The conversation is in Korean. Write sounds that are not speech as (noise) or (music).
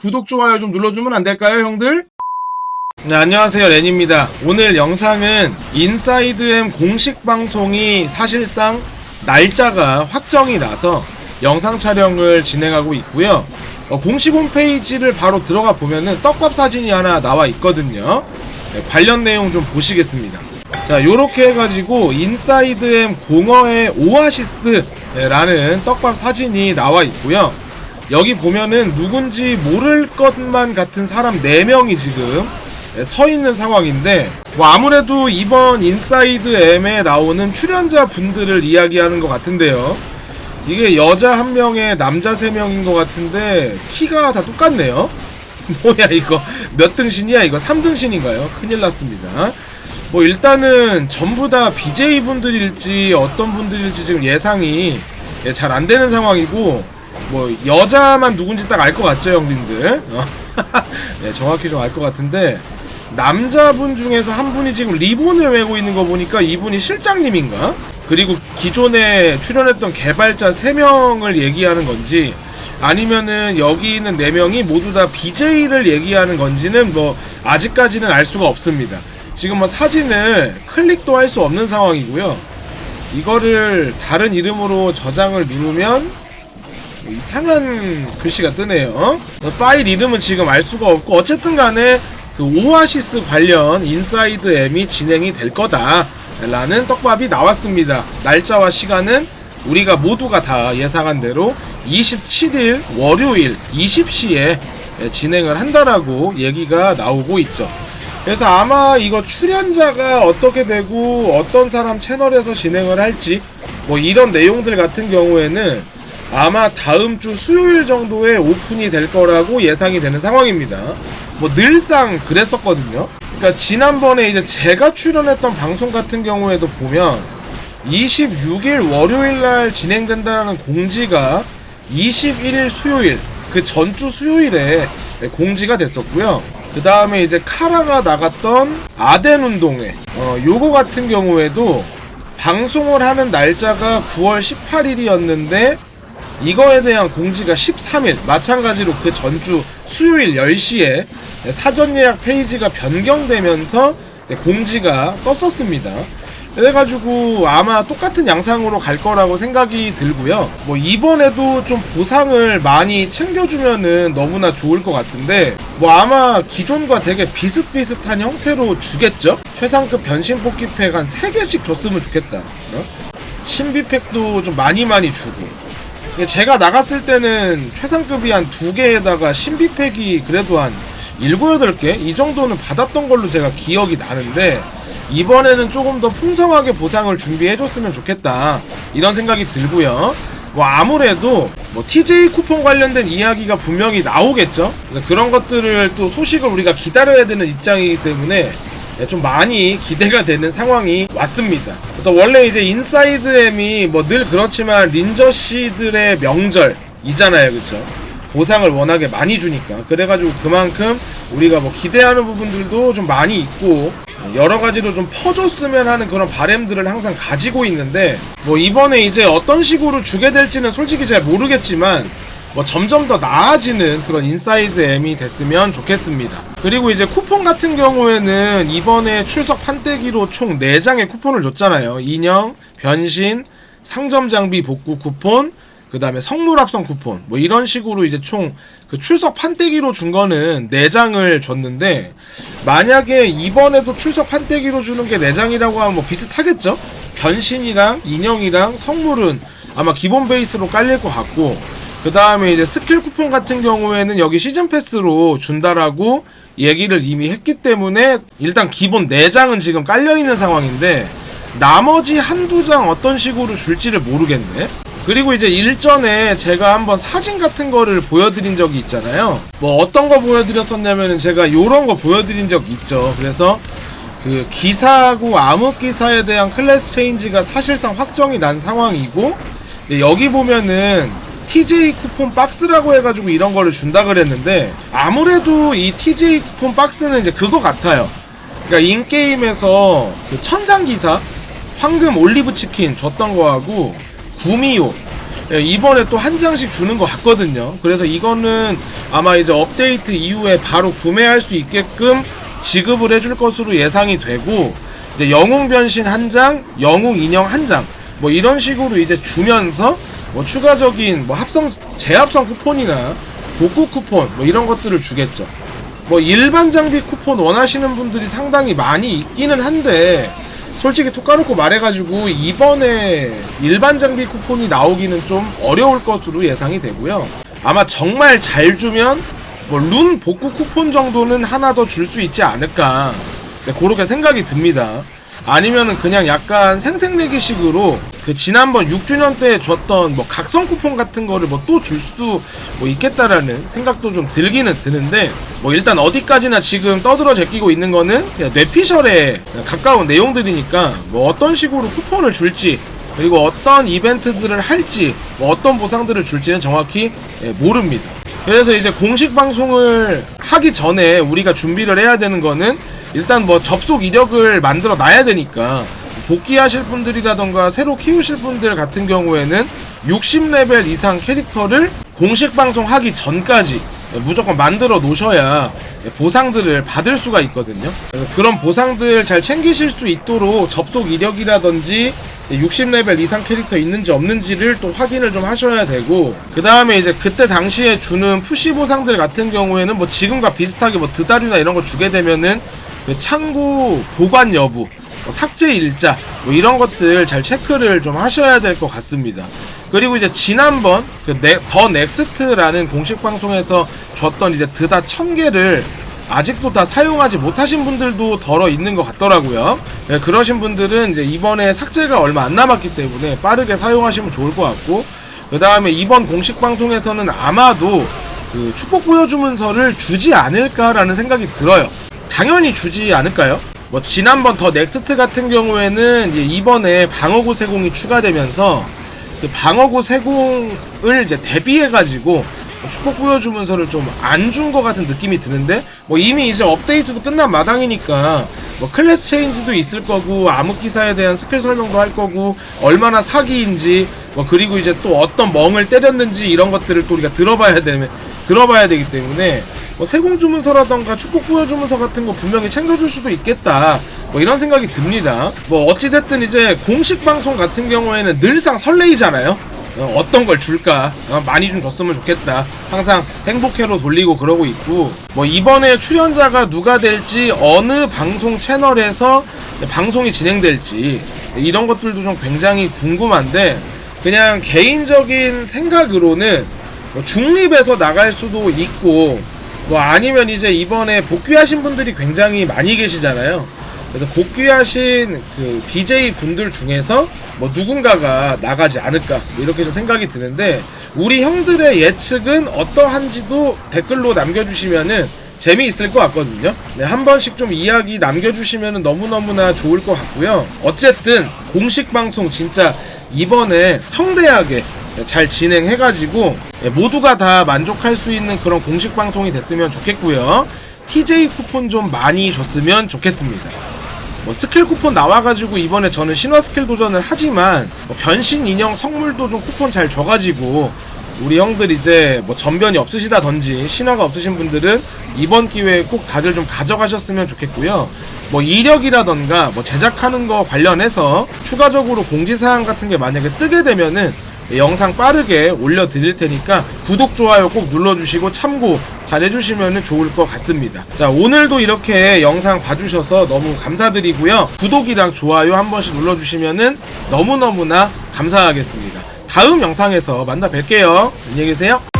구독, 좋아요 좀 눌러주면 안 될까요, 형들? 네, 안녕하세요, 렌입니다. 오늘 영상은 인사이드엠 공식 방송이 사실상 날짜가 확정이 나서 영상 촬영을 진행하고 있고요. 어, 공식 홈페이지를 바로 들어가 보면은 떡밥 사진이 하나 나와 있거든요. 네, 관련 내용 좀 보시겠습니다. 자, 요렇게 해가지고 인사이드엠 공허의 오아시스라는 떡밥 사진이 나와 있고요. 여기 보면은 누군지 모를 것만 같은 사람 4명이 지금 서 있는 상황인데 뭐 아무래도 이번 인사이드 M에 나오는 출연자 분들을 이야기하는 것 같은데요. 이게 여자 한 명에 남자 세 명인 것 같은데 키가 다 똑같네요. (laughs) 뭐야 이거 몇 등신이야 이거 3등신인가요? 큰일 났습니다. 뭐 일단은 전부 다 BJ 분들일지 어떤 분들일지 지금 예상이 잘안 되는 상황이고 뭐 여자만 누군지 딱 알 것 같죠 형님들 어? 네, (laughs) 정확히 좀 알 것 같은데 남자분 중에서 한 분이 지금 리본을 메고 있는 거 보니까 이분이 실장님인가? 그리고 기존에 출연했던 개발자 3명을 얘기하는 건지 아니면은 여기 있는 4명이 모두 다 BJ를 얘기하는 건지는 뭐 아직까지는 알 수가 없습니다. 지금 뭐 사진을 클릭도 할 수 없는 상황이고요. 이거를 다른 이름으로 저장을 누르면 이상한 글씨가 뜨네요. 어? 파일 이름은 지금 알 수가 없고 어쨌든 간에 그 오아시스 관련 인사이드 M이 진행이 될 거다. 라는 떡밥이 나왔습니다. 날짜와 시간은 우리가 모두가 다 예상한 대로 27일 월요일 20시에 진행을 한다라고 얘기가 나오고 있죠. 그래서 아마 이거 출연자가 어떻게 되고 어떤 사람 채널에서 진행을 할지 뭐 이런 내용들 같은 경우에는 아마 다음 주 수요일 정도에 오픈이 될 거라고 예상이 되는 상황입니다. 뭐 늘상 그랬었거든요. 그러니까 지난번에 이제 제가 출연했던 방송 같은 경우에도 보면 26일 월요일 날 진행된다는 공지가 21일 수요일 그 전주 수요일에 공지가 됐었고요. 그 다음에 이제 카라가 나갔던 아덴 운동회 어 요거 같은 경우에도 방송을 하는 날짜가 9월 18일이었는데 이거에 대한 공지가 13일 마찬가지로 그 전주 수요일 10시에 사전 예약 페이지가 변경되면서 공지가 떴었습니다. 그래가지고 아마 똑같은 양상으로 갈 거라고 생각이 들고요. 뭐 이번에도 좀 보상을 많이 챙겨주면은 너무나 좋을 것 같은데 뭐 아마 기존과 되게 비슷비슷한 형태로 주겠죠? 최상급 변신 뽑기팩 한 3개씩 줬으면 좋겠다. 어? 신비팩도 좀 많이 많이 주고 제가 나갔을 때는 최상급이 한 두 개에다가 신비팩이 그래도 한 7, 8개? 이 정도는 받았던 걸로 제가 기억이 나는데 이번에는 조금 더 풍성하게 보상을 준비해줬으면 좋겠다 이런 생각이 들고요 뭐 아무래도 뭐 TJ 쿠폰 관련된 이야기가 분명히 나오겠죠 그런 것들을 또 소식을 우리가 기다려야 되는 입장이기 때문에 좀 많이 기대가 되는 상황이 왔습니다. 그래서 원래 이제 인사이드 M이 뭐 늘 그렇지만 린저 씨들의 명절이잖아요, 그렇죠? 보상을 워낙에 많이 주니까 그래가지고 그만큼 우리가 뭐 기대하는 부분들도 좀 많이 있고 여러 가지로 좀 퍼줬으면 하는 그런 바램들을 항상 가지고 있는데 뭐 이번에 이제 어떤 식으로 주게 될지는 솔직히 잘 모르겠지만 뭐 점점 더 나아지는 그런 인사이드 M이 됐으면 좋겠습니다. 그리고 이제 쿠폰 같은 경우에는 이번에 출석 판때기로 총 4장의 쿠폰을 줬잖아요. 인형, 변신, 상점 장비 복구 쿠폰, 그 다음에 성물 합성 쿠폰, 뭐 이런 식으로 이제 총 그 출석 판때기로 준 거는 4장을 줬는데, 만약에 이번에도 출석 판때기로 주는 게 4장이라고 하면 뭐 비슷하겠죠? 변신이랑 인형이랑 성물은 아마 기본 베이스로 깔릴 것 같고, 그 다음에 이제 스킬 쿠폰 같은 경우에는 여기 시즌 패스로 준다라고 얘기를 이미 했기 때문에 일단 기본 4장은 지금 깔려있는 상황인데 나머지 한두 장 어떤 식으로 줄지를 모르겠네. 그리고 이제 일전에 제가 한번 사진 같은 거를 보여드린 적이 있잖아요. 뭐 어떤 거 보여드렸었냐면은 제가 요런 거 보여드린 적 있죠. 그래서 그 기사하고 암흑 기사에 대한 클래스 체인지가 사실상 확정이 난 상황이고 여기 보면은 TJ 쿠폰 박스라고 해가지고 이런 거를 준다 그랬는데 아무래도 이 TJ 쿠폰 박스는 이제 그거 같아요. 그러니까 인게임에서 그 천상 기사 황금 올리브 치킨 줬던 거하고 구미호 예, 이번에 또 한 장씩 주는 것 같거든요. 그래서 이거는 아마 이제 업데이트 이후에 바로 구매할 수 있게끔 지급을 해줄 것으로 예상이 되고 이제 영웅 변신 한 장, 영웅 인형 한 장, 뭐 이런 식으로 이제 주면서 뭐 추가적인 뭐 합성 재합성 쿠폰이나 복구 쿠폰 뭐 이런 것들을 주겠죠. 뭐 일반 장비 쿠폰 원하시는 분들이 상당히 많이 있기는 한데 솔직히 톡 까놓고 말해가지고 이번에 일반 장비 쿠폰이 나오기는 좀 어려울 것으로 예상이 되고요. 아마 정말 잘 주면 뭐 룬 복구 쿠폰 정도는 하나 더 줄 수 있지 않을까 네, 그렇게 생각이 듭니다. 아니면은 그냥 약간 생색내기식으로 그 지난번 6주년 때 줬던 뭐 각성 쿠폰 같은 거를 뭐 또 줄 수도 뭐 있겠다라는 생각도 좀 들기는 드는데 뭐 일단 어디까지나 지금 떠들어 제끼고 있는 거는 그냥 뇌피셜에 가까운 내용들이니까 뭐 어떤 식으로 쿠폰을 줄지 그리고 어떤 이벤트들을 할지 뭐 어떤 보상들을 줄지는 정확히 예, 모릅니다. 그래서 이제 공식 방송을 하기 전에 우리가 준비를 해야 되는 거는 일단 뭐 접속 이력을 만들어 놔야 되니까 복귀하실 분들이라던가 새로 키우실 분들 같은 경우에는 60레벨 이상 캐릭터를 공식 방송 하기 전까지 무조건 만들어 놓으셔야 보상들을 받을 수가 있거든요. 그런 보상들 잘 챙기실 수 있도록 접속 이력이라든지 60레벨 이상 캐릭터 있는지 없는지를 또 확인을 좀 하셔야 되고 그 다음에 이제 그때 당시에 주는 푸시 보상들 같은 경우에는 뭐 지금과 비슷하게 뭐 드다리나 이런 거 주게 되면은 그 창고 보관 여부 뭐 삭제 일자 뭐 이런 것들 잘 체크를 좀 하셔야 될 것 같습니다. 그리고 이제 지난번 그더 넥스트라는 공식 방송에서 줬던 이제 드다 천 개를 아직도 다 사용하지 못하신 분들도 덜어 있는 것 같더라고요. 네, 그러신 분들은 이제 이번에 삭제가 얼마 안 남았기 때문에 빠르게 사용하시면 좋을 것 같고 그 다음에 이번 공식 방송에서는 아마도 그 축복 보여주문서를 주지 않을까라는 생각이 들어요. 당연히 주지 않을까요? 뭐 지난번 더 넥스트 같은 경우에는 이번에 방어구 세공이 추가되면서 그 방어구 세공을 이제 대비해 가지고 축복 보여주면서를 좀 안 준 것 같은 느낌이 드는데 뭐 이미 이제 업데이트도 끝난 마당이니까 뭐 클래스 체인지도 있을 거고 암흑 기사에 대한 스킬 설명도 할 거고 얼마나 사기인지 뭐 그리고 이제 또 어떤 멍을 때렸는지 이런 것들을 또 우리가 들어봐야 되면 들어봐야 되기 때문에 뭐 세공 주문서라던가 축복 보여 주문서 같은 거 분명히 챙겨줄 수도 있겠다. 뭐 이런 생각이 듭니다. 뭐 어찌됐든 이제 공식 방송 같은 경우에는 늘상 설레이잖아요. 어, 어떤 걸 줄까? 어, 많이 좀 줬으면 좋겠다. 항상 행복해로 돌리고 그러고 있고. 뭐 이번에 출연자가 누가 될지 어느 방송 채널에서 방송이 진행될지 이런 것들도 좀 굉장히 궁금한데 그냥 개인적인 생각으로는 뭐 중립에서 나갈 수도 있고 뭐 아니면 이제 이번에 복귀하신 분들이 굉장히 많이 계시잖아요. 그래서 복귀하신 그 BJ 분들 중에서 뭐 누군가가 나가지 않을까 뭐 이렇게 좀 생각이 드는데 우리 형들의 예측은 어떠한지도 댓글로 남겨주시면은 재미있을 것 같거든요. 네, 한 번씩 좀 이야기 남겨주시면 너무너무나 좋을 것 같고요. 어쨌든 공식 방송 진짜 이번에 성대하게 잘 진행해가지고 예, 모두가 다 만족할 수 있는 그런 공식 방송이 됐으면 좋겠고요. TJ 쿠폰 좀 많이 줬으면 좋겠습니다. 뭐 스킬 쿠폰 나와가지고 이번에 저는 신화 스킬 도전을 하지만 뭐 변신 인형 선물도 좀 쿠폰 잘 줘가지고 우리 형들 이제 뭐 전변이 없으시다든지 신화가 없으신 분들은 이번 기회에 꼭 다들 좀 가져가셨으면 좋겠고요. 뭐 이력이라던가 뭐 제작하는 거 관련해서 추가적으로 공지사항 같은 게 만약에 뜨게 되면은 영상 빠르게 올려드릴 테니까 구독, 좋아요 꼭 눌러주시고 참고 잘 해주시면 좋을 것 같습니다. 자, 오늘도 이렇게 영상 봐주셔서 너무 감사드리고요. 구독이랑 좋아요 한 번씩 눌러주시면 너무너무나 감사하겠습니다. 다음 영상에서 만나 뵐게요. 안녕히 계세요.